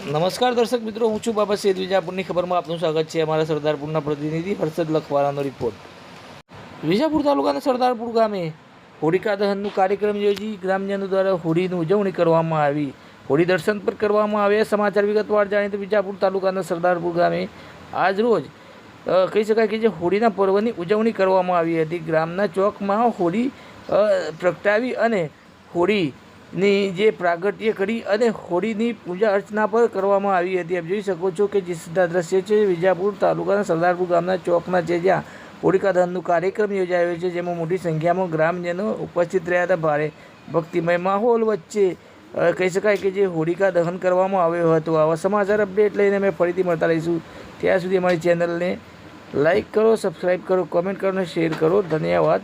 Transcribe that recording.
નમસ્કાર દર્શક મિત્રો, હું છું બાબા સૈદ વિજાપુરની ખબરમાં આપનું સ્વાગત છે. અમારા સરદારપુરના પ્રતિનિધિ હર્ષદ લખવાલાનો રિપોર્ટ વિજાપુર તાલુકાના સરદારપુર ગામે હોળિકા દહનનું કાર્યક્રમ યોજી ગ્રામજનો દ્વારા હોળીની ઉજવણી કરવામાં આવી. હોળી દર્શન પર કરવામાં આવ્યા. સમાચાર વિગતવાર જાણીએ તો વિજાપુર તાલુકાના સરદારપુર ગામે આજ રોજ કહી શકાય કે જે હોળીના પર્વની ઉજવણી કરવામાં આવી હતી. ગ્રામના ચોકમાં હોળી પ્રગટાવી અને હોળીની જે પ્રાગટ્ય કરી અને હોળીની પૂજા અર્ચના પર કરવામાં આવી હતી. આપ જોઈ શકો છો કે જે સીધા દ્રશ્ય છે, વિજાપુર તાલુકાના સરદારપુર ગામના ચોકના છે, જ્યાં હોળિકા દહનનું કાર્યક્રમ યોજાયો છે, જેમાં મોટી સંખ્યામાં ગ્રામજનો ઉપસ્થિત રહ્યા હતા. ભારે ભક્તિમય માહોલ વચ્ચે કહી શકાય કે જે હોળિકા દહન કરવામાં આવ્યો હતો. આવા સમાચાર અપડેટ લઈને અમે ફરીથી મળતા રહીશું. ત્યાં સુધી અમારી ચેનલને લાઈક કરો સબસ્ક્રાઈબ કરો, કોમેન્ટ કરો અને શેર કરો. ધન્યવાદ.